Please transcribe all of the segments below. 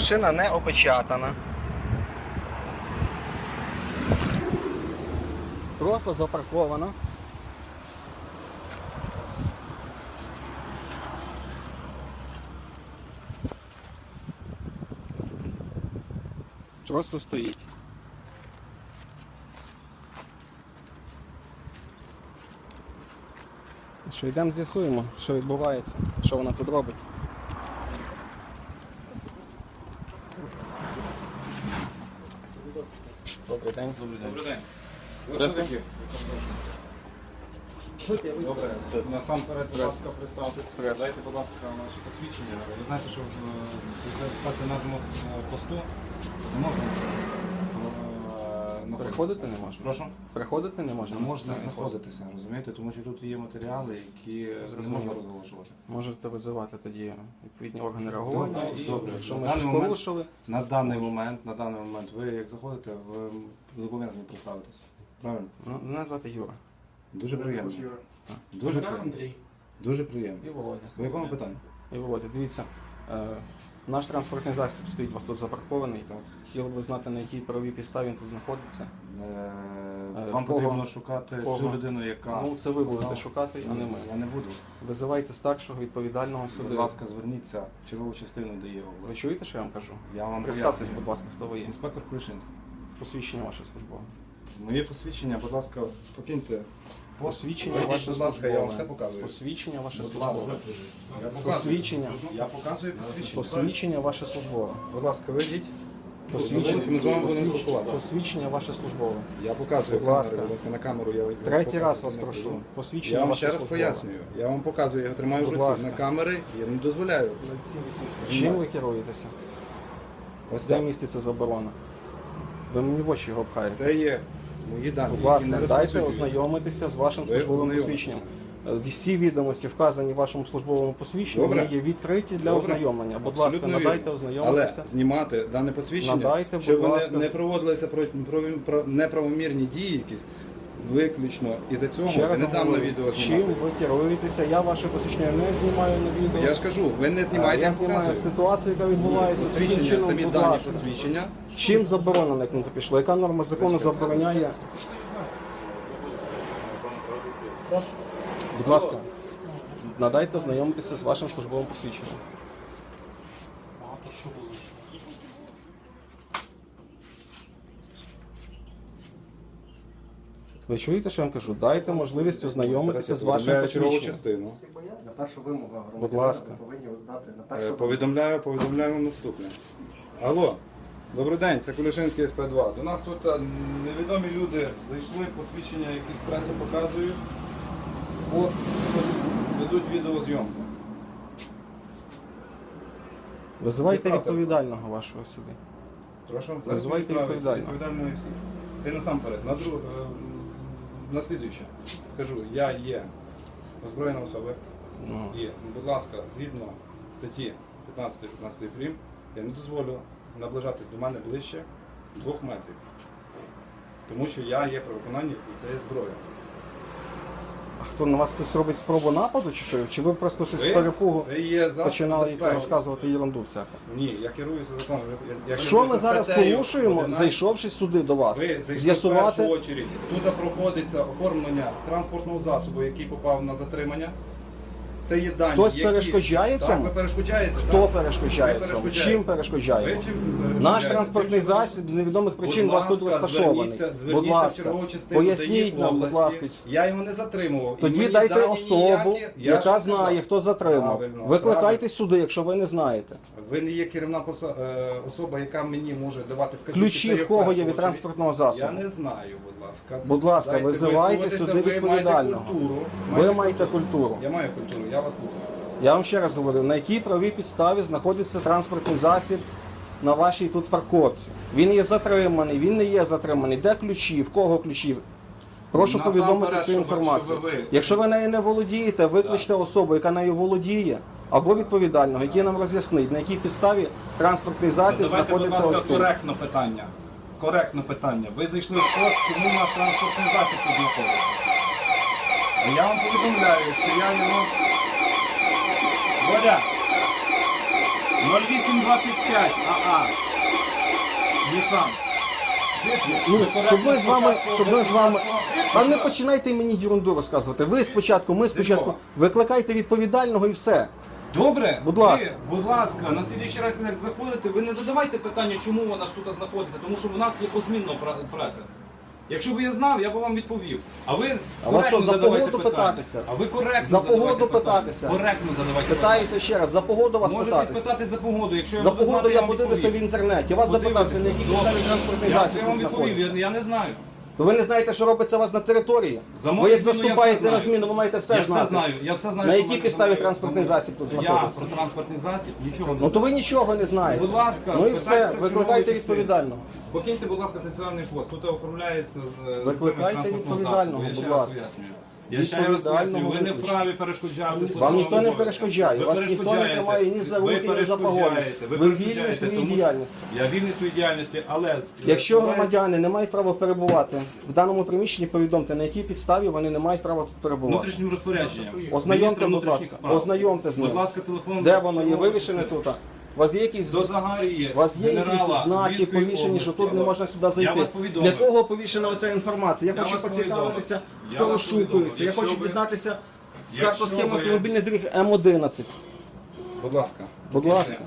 машина не опечатана. Просто запаркована. Просто стоїть. Що йдемо з'ясуємо, що відбувається, що вона тут робить. Добрий день. Добрий день. Здравствуйте. Добре, насамперед, будь ласка, представтеся. Дайте, будь ласка, наше посвідчення. Ви знаєте, що в е, на стаціонарному е, посту не можна Приходити не можна? Прошу? Приходити не можна. Не на можна знаходитися, розумієте? Тому що тут є матеріали, які не можна розголошувати. Можете визивати тоді відповідні органи реагування. Добре, І добре. якщо На ми даний щось момент- порушили, На даний момент, на даний момент, ви як заходите, ви зобов'язані представитися. Правильно? ну, мене звати Юра. Дуже приємно. Дуже приємно. Дуже приємно. І Володя. Ви якому питанню? І Володя, дивіться, е, наш транспортний засіб стоїть у вас тут запаркований. Так. Хотіли б знати, на якій правовій підставі він тут знаходиться. Е, Е, Вам кого? потрібно шукати кого? цю людину, яка Ну, це ви будете Знав. шукати, а не ми. Я не буду. Визивайте старшого відповідального Будь суду. ласка, зверніться в чергову частину ДІЄ Ви області. чуєте, що я вам кажу? Я вам Представтесь, пояснюю. будь ласка, хто ви є. Інспектор Kulишинський. Посвідчення ваше службове. Моє посвідчення, будь ласка, покиньте. Посвідчення Вийдіть, ваше будь ласка, я вам службове. все показую. Посвідчення ваше Будь ласка. службове. Я показую. Посвідчення. Я показую посвідчення. Посвідчення ваше службове. Будь ласка, вийдіть. Посвідчення, Ми з вами будемо посвідчення, спілкуватися. посвідчення ваше службове. Я показую Будь камеру, ласка. будь ласка, на камеру я Третій раз вас не прошу. Посвідчення Я вам ваше ще раз службове. пояснюю. Я вам показую, я його тримаю в Будь руці ласка. на камери, я не дозволяю. Чим ви керуєтеся? Ось Де так. міститься заборона? Ви мені в очі його пхаєте. Це є мої дані. Будь які ласка, не дайте розповсюджуються. ознайомитися з вашим Ви службовим ознайомитеся. посвідченням. Е, Всі відомості вказані в вашому службовому посвідченні, Добре. вони є відкриті для Добре. ознайомлення. Будь Абсолютно ласка, вірно. надайте ознайомитися. Але знімати дане посвідчення, Надайте, будь щоб ласка, не, не проводилися про, про, про неправомірні дії якісь, виключно і за цього Ще раз не дам на відео чим знімати. ви керуєтеся? Я ваше посвідчення не знімаю на відео. Я ж кажу, ви не Е, знімаєте, я я знімаю показую. ситуацію, яка відбувається. Таким Посвідчення, чином, самі будь дані ласка. посвідчення. Чим заборонено, як на то пішло? Яка норма закону забороняє? Будь ласка, надайте ознайомитися з вашим службовим посвідченням. Ви чуєте, що я вам кажу? Дайте можливість ознайомитися з вашим Повідомляю чергову посвідченням. частину. На першу вимогу громадянина Будь ласка. ви повинні дати на Е, першу Повідомляю, повідомляю наступне. Алло, добрий день, це Кулішинський СП2. До нас тут е, невідомі люди зайшли, посвідчення якісь преси показують, пост ведуть відеозйомку. Визивайте Неправда. відповідального вашого сюди. Прошу, Визивайте відправити, відповідального. відповідального і всіх. Це насамперед. На друг, е, наслідуюче. Кажу, я є озброєна особа. Ну, І, будь ласка, згідно статті 15-15 прим, я не дозволю наближатись до мене ближче двох метрів. Тому що я є при виконанні цієї зброї. А хто на вас хтось робить спробу нападу, чи що? Чи ви просто щось з Ви- перепугу Це є засіб починали безпеки. розказувати єрунду всяку? Ні, я керуюся законом. Я- я Що керуюся ми зараз статтею порушуємо, 11. зайшовши сюди до вас? Ви зайшли в З'ясувати першу очередь. Тут проходиться оформлення транспортного засобу, який попав на затримання. Це є дані. Хтось які... перешкоджає Так, цьому? ви перешкоджаєте. хто так. перешкоджає Ви цьому? перешкоджаєте. Чим? Ви чим Наш транспортний засіб з невідомих причин у вас тут ласка, розташований. зверніться- Будь зверніться в ласка, чергову частину поясніть ДАІ нам, будь області. ласка. Я його не затримував. І Тоді мені дайте дані особу, ніякі- Я яка знає, сказав. хто затримав. Правильно, Викликайте правильно. сюди, якщо ви не знаєте. Ви не є керівна поса- е, особа, яка мені може давати вказівки. Ключі Це в кого першу є від очередь. транспортного Я не знаю, будь ласка. Будь ласка, Дайте визивайте висловитися, сюди ви маєте відповідального. культуру. Ви маєте культуру. Я маю культуру, я вас слухаю. Я вам ще раз говорю, на якій правій підставі знаходиться транспортний засіб на вашій тут парковці. Він є затриманий, він не є затриманий. Де ключі, в кого ключі? Прошу Насамперед, повідомити цю щоб- інформацію. щоб ви- Якщо ви нею не володієте, викличте особу, яка нею володіє. або відповідального, який нам роз'яснить, на якій підставі транспортний засіб Задавайте, будь знаходиться ось ласка, тут. коректно питання. Коректно питання. Ви зайшли в пост, чому наш транспортний засіб тут знаходиться? А я вам повідомляю, що я його. Водя! 0825 АА. Нісан. Ну, щоб ми з вами, щоб ми з вами. Та не починайте мені ерунду розказувати. Ви спочатку, ми спочатку. Викликайте відповідального і все. Добре, Будь ласка. Ви, будь ласка, на слідчий раз, як заходите, ви не задавайте питання, чому вона ж тут знаходиться, тому що в нас є позмінна пра- праця. Якщо б я знав, я б вам відповів. А ви А вас що, коректно за задавайте погоду питання. питатися? А ви коректно За задавайте погоду питання. питатися? Коректно задавайте Питаюся ще раз, за погоду вас Можете питатися. спитати за погоду. Якщо я За буду погоду знати, я вам подивлюся в відповім. інтернеті. Я вас запитався, на якій Подивитися. підставі транспортний Я- засіб Я вам відповів, знаходиться. я, я не знаю. То ви не знаєте, що робиться у вас на території? За Ви як я заступаєте на зміну, ви маєте все я знати. все знаю. Я все знаю. На що якій підставі транспортний засіб тут Я про транспортний засіб нічого не Ну то ви нічого не знаєте. Будь ласка, ну і все, викликайте частині. відповідального. Покиньте, будь ласка, соціальний пост. Тут оформляється з- з Викликайте транспортного відповідального, засобу. Я ще будь раз ласка. пояснюю. Я ще раз пояснюю, ви не вправі перешкоджати. Вам ніхто не перешкоджає, вас ніхто не тримає ні за руки, ні за погони. Ви вільні в своїй діяльності. Я вільний в своїй діяльності, але з- Якщо громадяни не мають права перебувати в даному приміщенні, повідомте, на якій підставі вони не мають права тут перебувати. внутрішнім розпорядженням. Ознайомте, міністра будь внутрішніх ласка, справ. ознайомте з ним. Будь ласка, телефон. Де воно є вивішене тут? У вас є якісь До Загарії. у вас є якісь знаки повішені, що тут не можна сюди зайти? Я вас повідомив. Для кого повішена оця інформація? Я, Я хочу вас поцікавитися, повідомив. Я хто вас розшукується. повідомив. Я Якщо хочу ви- дізнатися Якщо карту схему ви- автомобільних доріг М11. Будь ласка. Будь ласка.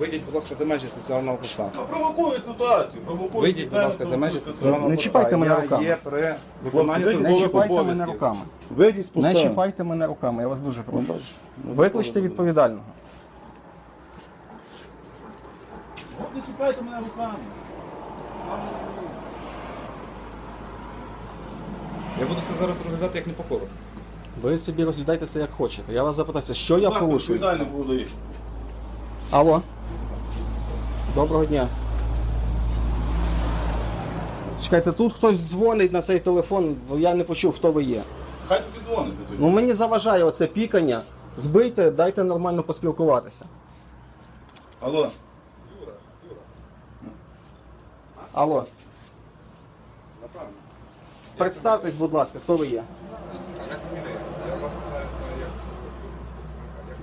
Вийдіть, будь ласка, за межі стаціонарного поста. Провокують ситуацію, провокують. Вийдіть, будь ласка, за межі стаціонарного Не поста. чіпайте мене Я руками. є при виконанні Хлопці, Не службових чіпайте мене обов'язків. руками. Вийдіть з Не поста. чіпайте мене руками, я вас дуже прошу. Викличте відповідального. От Не чіпайте мене руками. Я буду це зараз розглядати як непокору. Ви собі розглядайтеся як хочете. Я вас запитався, що я порушую. відповідальний буде. Алло. Доброго дня. Чекайте, тут хтось дзвонить на цей телефон, бо я не почув, хто ви є. Хай собі дзвонить. тоді. Ну мені заважає оце пікання. Збийте, дайте нормально поспілкуватися. Алло. Алло. Представтесь, будь ласка, хто ви є?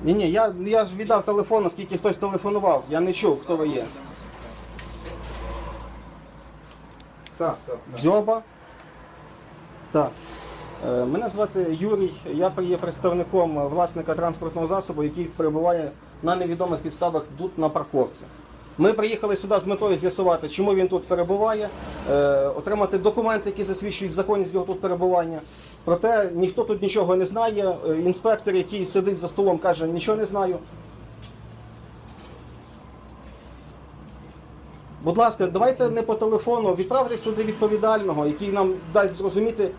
Ні, ні, я, я ж віддав телефон, оскільки хтось телефонував. Я не чув, хто ви є. Так, так. Дзьоба. Так. Е, Мене звати Юрій, я є представником власника транспортного засобу, який перебуває на невідомих підставах тут на парковці. Ми приїхали сюди з метою з'ясувати, чому він тут перебуває, е, отримати документи, які засвідчують законність його тут перебування. Проте ніхто тут нічого не знає. Е, Інспектор, який сидить за столом, каже, нічого не знаю. Будь ласка, давайте не по телефону, відправте сюди відповідального, який нам дасть зрозуміти.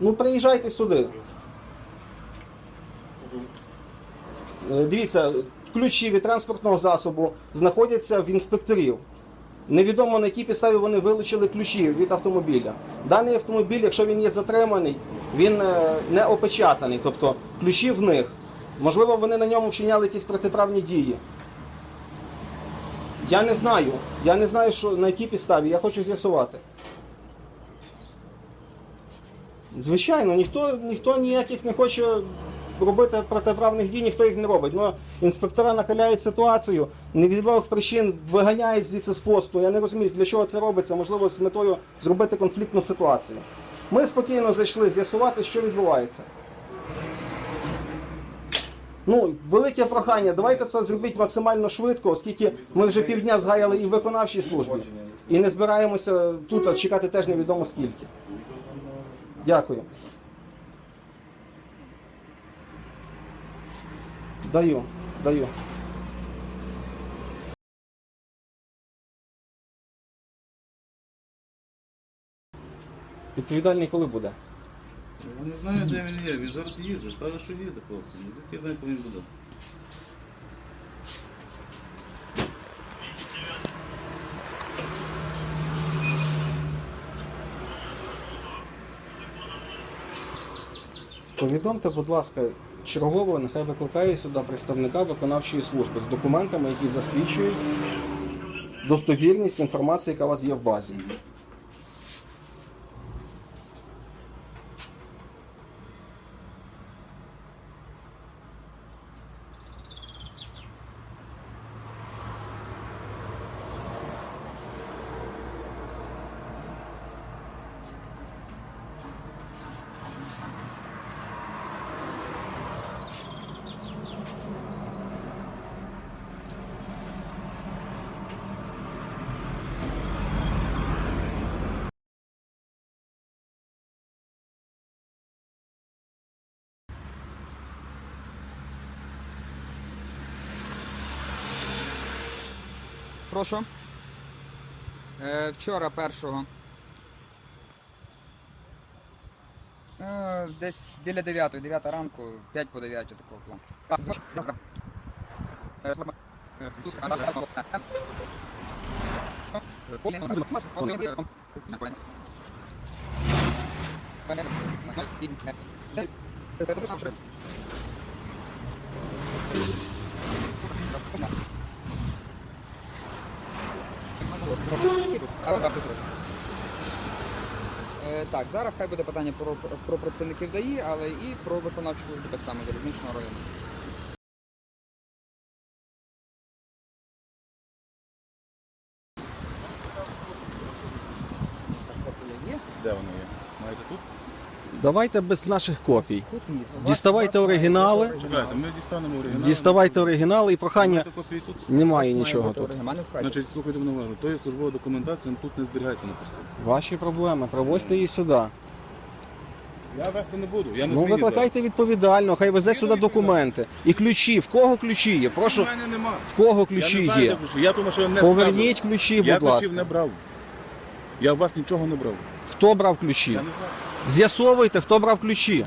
Ну, приїжджайте сюди. Е, Дивіться, ключі від транспортного засобу знаходяться в інспекторів. Невідомо на якій підставі вони вилучили ключі від автомобіля. Даний автомобіль, якщо він є затриманий, він е, не опечатаний, тобто ключі в них. Можливо, вони на ньому вчиняли якісь протиправні дії. Я не знаю. Я не знаю, що, на якій підставі. Я хочу з'ясувати. Звичайно, ніхто, ніхто ніяких не хоче робити протиправних дій, ніхто їх не робить. Ну, інспектора накаляють ситуацію, невідомих причин виганяють звідси з посту. Я не розумію, для чого це робиться, можливо, з метою зробити конфліктну ситуацію. Ми спокійно зайшли з'ясувати, що відбувається. Ну, велике прохання, давайте це зробіть максимально швидко, оскільки ми вже півдня згаяли і в виконавчій службі. І не збираємося тут чекати теж невідомо скільки. Дякую. Даю, даю. Відповідальний коли буде? Я не знаю, де він є. Він зараз їде. Каже, що їде, хлопці. Ну, звідки я знаю, коли він буде. Повідомте, будь ласка, чергово нехай викликає сюди представника виконавчої служби з документами, які засвідчують достовірність інформації, яка у вас є в базі. Прошу. Е, вчора першого. Е, десь біля 9, 9 ранку, 5 по 9 такого плану. Е, Так, зараз хай буде питання про, про працівників ДАІ, але і про виконавчу службу так само залізничного району. Так, копія є. Де воно є? Маєте тут? Давайте без наших копій. Діставайте оригінали. Чекайте, ми дістанемо оригінал. Діставайте оригінали і прохання. Копії тут? Немає нічого тут. Значить, слухайте мене уважно. То є службова документація, тут не зберігається на посту. Ваші проблеми. Привозьте її сюди. Я вести не буду. Я не Ну зміні викликайте відповідально, хай везе сюди документи. І ключі. В кого ключі є? зараз. Прошу, мене нема. в кого Я ключі не знаю, є? де ключі. Я думаю, що я не Поверніть сказав. ключі, Я будь ключів ласка. не брав. Я у вас нічого не брав. Хто брав ключі? Я не знаю. З'ясовуйте, хто брав ключі.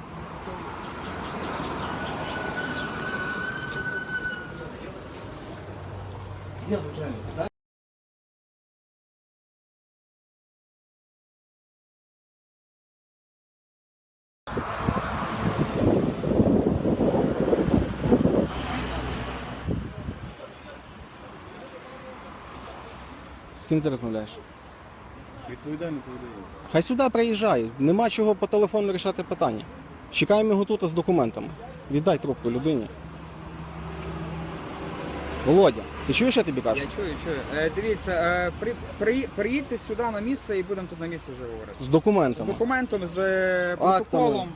З ким ти розмовляєш? Відповідально повідаю. Хай сюди приїжджає. Нема чого по телефону рішати питання. Чекаємо його тут з документами. Віддай трубку людині. Володя, ти чуєш, що я тобі кажу? Я чую, чую. Е, дивіться, е, при, при, приїдьте сюди на місце і будемо тут на місці вже говорити. З З документами. документом, з е, протоколом.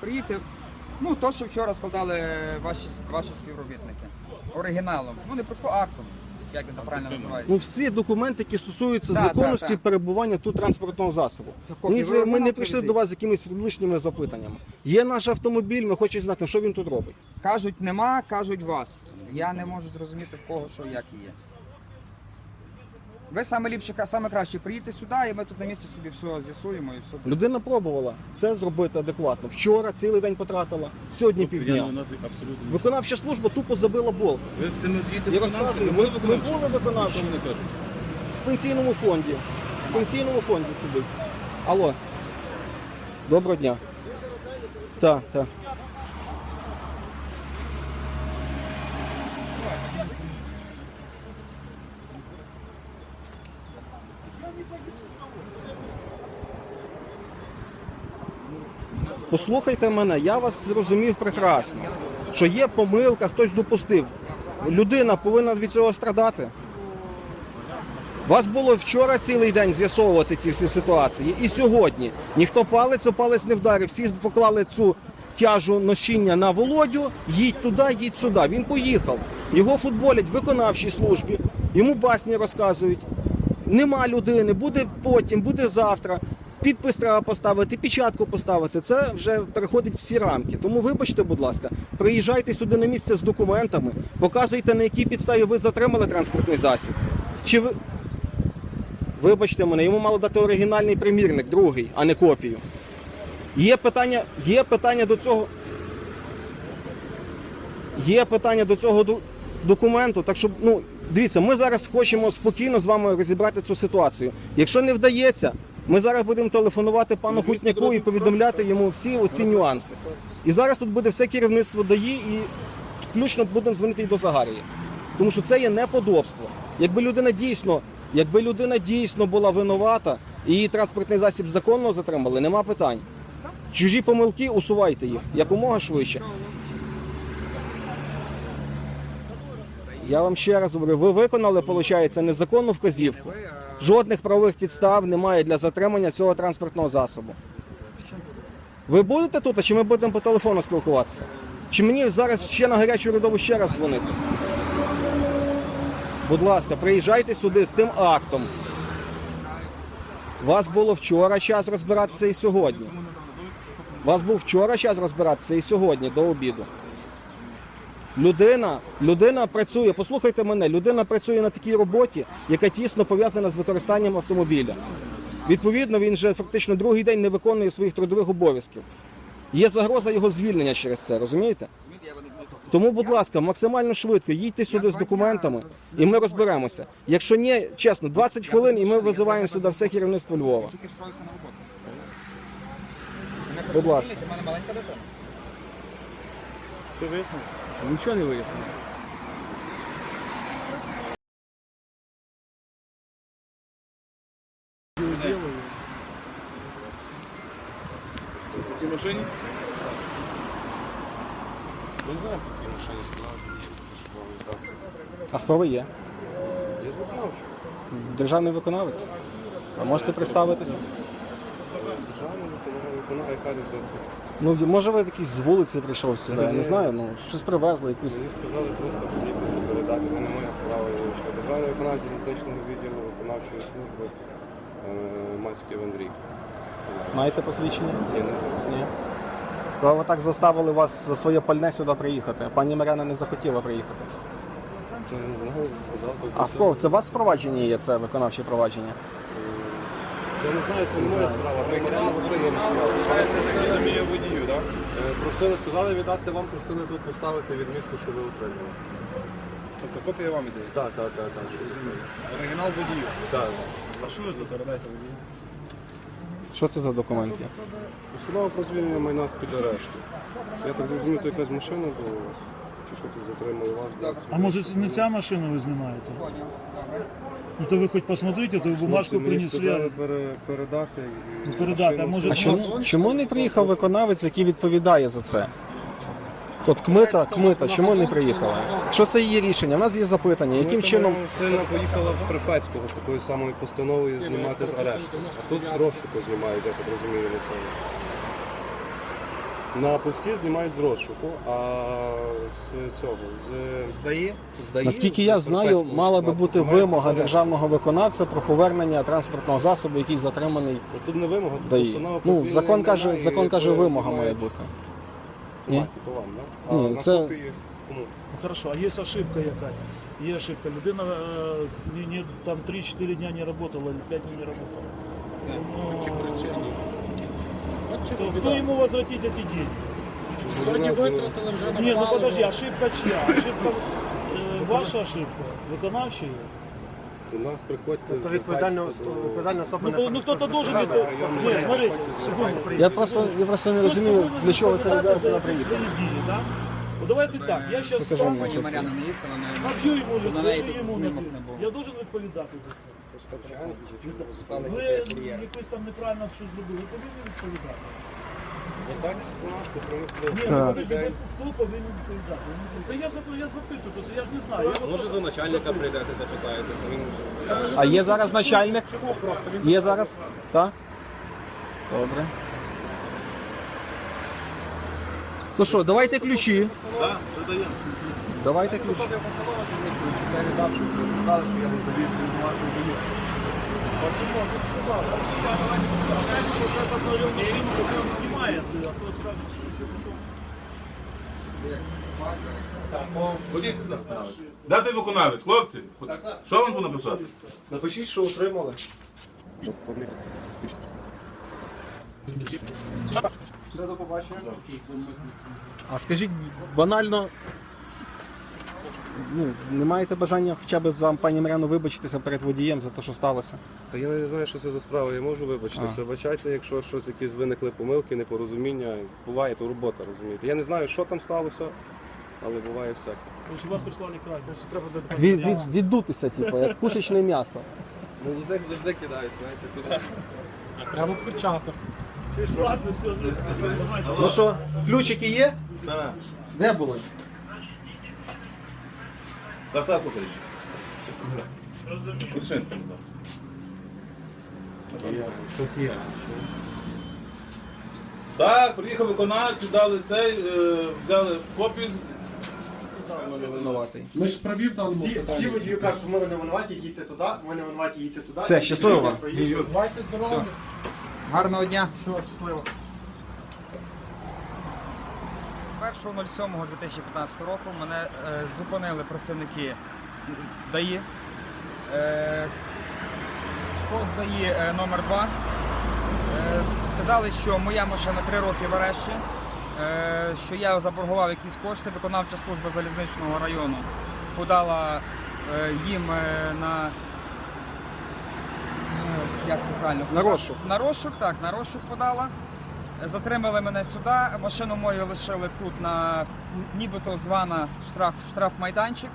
Приїдьте. Ну, то, що вчора складали ваші, ваші співробітники. Оригіналом. Ну, не протокол, актом. Як він там правильно називається? Ну, всі документи, які стосуються Да, законності да, да. перебування тут транспортного засобу. Так, копії Ні, з- ви ми не прийшли привезіть? до вас з якимись лишніми запитаннями. Є наш автомобіль, ми хочемо знати, що він тут робить. Кажуть, нема, кажуть вас. Я не можу зрозуміти, в кого що як і є. Ви саме ліпше, саме краще приїдьте сюди, і ми тут на місці собі все з'ясуємо і все. буде. Людина пробувала це зробити адекватно. Вчора цілий день потратила, сьогодні Тобто Я не півдня. абсолютно. Виконавча служба тупо забила бол. Ви з тими діти Я розказую, ми, ми були виконавчі Що не кажуть? в пенсійному фонді. В пенсійному фонді сидить. Алло. Доброго дня. Так, так. Послухайте мене, я вас зрозумів прекрасно, що є помилка, хтось допустив. Людина повинна від цього страдати. Вас було вчора цілий день з'ясовувати ці всі ситуації. І сьогодні ніхто палець палець не вдарив. Всі поклали цю тяжу ношіння на Володю. Їдь туди, їдь сюди. Він поїхав. Його футболять в виконавчій службі. Йому басні розказують. Нема людини, буде потім, буде завтра. Підпис треба поставити, печатку поставити. Це вже переходить всі рамки. Тому вибачте, будь ласка, приїжджайте сюди на місце з документами, показуйте, на якій підставі ви затримали транспортний засіб. Чи ви. Вибачте мене, йому мало дати оригінальний примірник, другий, а не копію. Є питання, є питання до цього. Є питання до цього документу. Так що, ну, дивіться, ми зараз хочемо спокійно з вами розібрати цю ситуацію. Якщо не вдається, ми зараз будемо телефонувати пану Хутняку і повідомляти йому всі оці нюанси. І зараз тут буде все керівництво ДАІ і включно будемо дзвонити і до Загарії. Тому що це є неподобство. Якби людина дійсно, якби людина дійсно була винувата і її транспортний засіб законно затримали, нема питань. Чужі помилки усувайте їх якомога швидше. Я вам ще раз говорю, ви виконали, виходить, незаконну вказівку. Жодних правових підстав немає для затримання цього транспортного засобу. Ви будете тут, а чи ми будемо по телефону спілкуватися? Чи мені зараз ще на гарячу родову ще раз дзвонити? Будь ласка, приїжджайте сюди з тим актом. Вас було вчора час розбиратися і сьогодні. Вас був вчора час розбиратися і сьогодні до обіду. Людина, людина працює, послухайте мене, людина працює на такій роботі, яка тісно пов'язана з використанням автомобіля. Відповідно, він вже фактично другий день не виконує своїх трудових обов'язків. Є загроза його звільнення через це, розумієте? Тому, будь ласка, максимально швидко їдьте сюди з документами, і ми розберемося. Якщо ні, чесно, 20 хвилин, і ми визиваємо сюди все керівництво Львова. Тільки встроївся на роботу. Дитина. Нічого не вияснено. В такій машині? А хто ви є? Державний виконавець. А можете представитися? Ну, може ви якийсь з вулиці прийшов сюди, я не знаю, ну щось привезли, якусь. Мені сказали просто потрібно передати, не моя справа. Що державний виконавець залізничного відділу виконавчої служби е, Мацьків Андрій. Маєте посвідчення? Ні, не Ні. То ви так заставили вас за своє пальне сюди приїхати. а Пані Маряна не захотіла приїхати. не знаю. А в кого? Це у вас впровадження є це виконавче провадження? Я не знаю, це не моя справа. Це Мар'яна Васильівна заміє водію, так? Е, Просили, сказали віддати вам, просили тут поставити відмітку, що ви отримали. Тобто копія вам іде. Так, так, так, так. Оригінал водію. Так. А що ви тут передаєте водію? Що це за документ є? Постанова про звільнення майна з-під арешту. Я так зрозумів, то якась машина була у вас? Чи що тут затримали вас? А може це не ця машина ви знімаєте? Ну то ви хоч посмотрите, то ви бумажку Мені сказали принесли. пере- передати. і Ну, передати, а машину може А чому, чому не приїхав виконавець, який відповідає за це? От кмита, кмита, чому не приїхала? Що це її рішення? У нас є запитання, яким Ми чином. Сильно поїхала в Прифецького з такою самою постановою знімати з арешту. А тут з розшуку знімають, я так розумію, на цьому. На пості знімають з розшуку, а з цього, з Здає? Наскільки я знаю, мала би бути вимога державного виконавця про повернення транспортного засобу, який затриманий Тут не вимога, тут постанова Ну, закон каже, закон каже, ви вимога має бути. Ні? То вам, да? Ні, це- Ну, Хорошо, а є ошибка якась. Є ошибка. Людина е, не, не, там 3-4 дня не работала, или 5 дней не работала. Ну, то кто ему возвратить эти деньги? Сьогодні витратили вже Ні, ну подожди, ошибка чья? Ошибка е, ваша ошибка, виконавча. До нас приходьте. То відповідальна звертайтеся до- відповідальна особа Ну, не то- ну кто-то должен это... Нет, смотри, секунду. Я просто, я просто не розумію, для чого це людина сюди приїхала. Свої дії, да? Ну давайте так, я зараз стану. Пані Мар'яна не їхала, не наб'ю йому на лицо, і йому наб'ю. Я должен відповідати за це. Ви якось там неправильно щось зробили, ви повинні відповідати. Ні, ну подожди, хто повинен відповідати? Ну, Та я, за- я запитую, просто я ж не знаю. Я Може до начальника прийдете, запитаєтеся. Він А є зараз начальник? Є зараз? Так? Добре. То що, давайте ключі. Так. Давайте ключі. Що ви сказали, що я не завіз від. Ходіть сюди. Де той виконавець, хлопці? Що вам тут написати? напишіть, що отримали. А скажіть банально, ну, не маєте бажання хоча б за пані Мирену вибачитися перед водієм за те, що сталося? Та я не знаю, що це за справа. Я можу вибачитися. А. Вибачайте, якщо щось якісь виникли помилки, непорозуміння. Буває, то робота, розумієте. Я не знаю, що там сталося, але буває всяке. Короче, вас прислали край, значить треба Від, від, віддутися, типу, як пушечне м'ясо. Ну ніде завжди кидають, знаєте, куди. Треба початися. Ну що, ключики є? Де були? Так, так, покажіть. Кульшинський назад. Так, приїхав виконавець, дали цей, е, взяли копію. Винуватий. Ми ж правів там Всі, всі водії кажуть, що ми не винуваті, їдьте туди, ми не винуваті, їдьте туди. Все, щасливо вам. Бувайте здорові. Гарного дня. Все, щасливо. 1.07.2015 року мене е, зупинили працівники ДАІ. Е, пост ДАІ е, номер 2 Е, сказали, що моя машина 3 роки в арешті, е, що я заборгував якісь кошти. Виконавча служба залізничного району подала е, їм е, на як це правильно На розшук. На розшук, так, на розшук подала. Затримали мене сюди, машину мою лишили тут на нібито звана штраф, штрафмайданчик.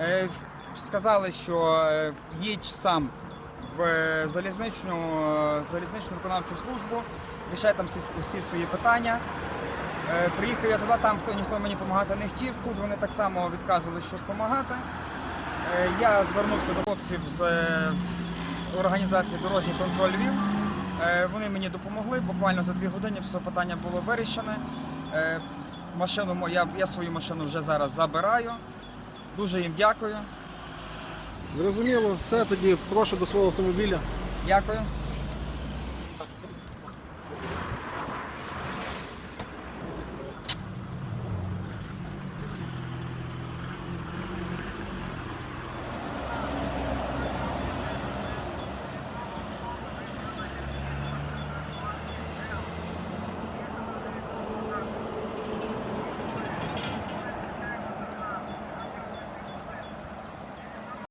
Е, Сказали, що е, їдь сам в е, залізничну, залізничну виконавчу службу, рішай там всі, всі свої питання. Приїхав я туди, там хто ніхто мені допомагати не хотів. Тут вони так само відказували щось допомагати. Я звернувся до хлопців з організації Дорожній контроль Львів. Е, Вони мені допомогли. Буквально за дві години все питання було вирішене. Е, Машину я, я свою машину вже зараз забираю. Дуже їм дякую. Зрозуміло, все, тоді прошу до свого автомобіля. Дякую.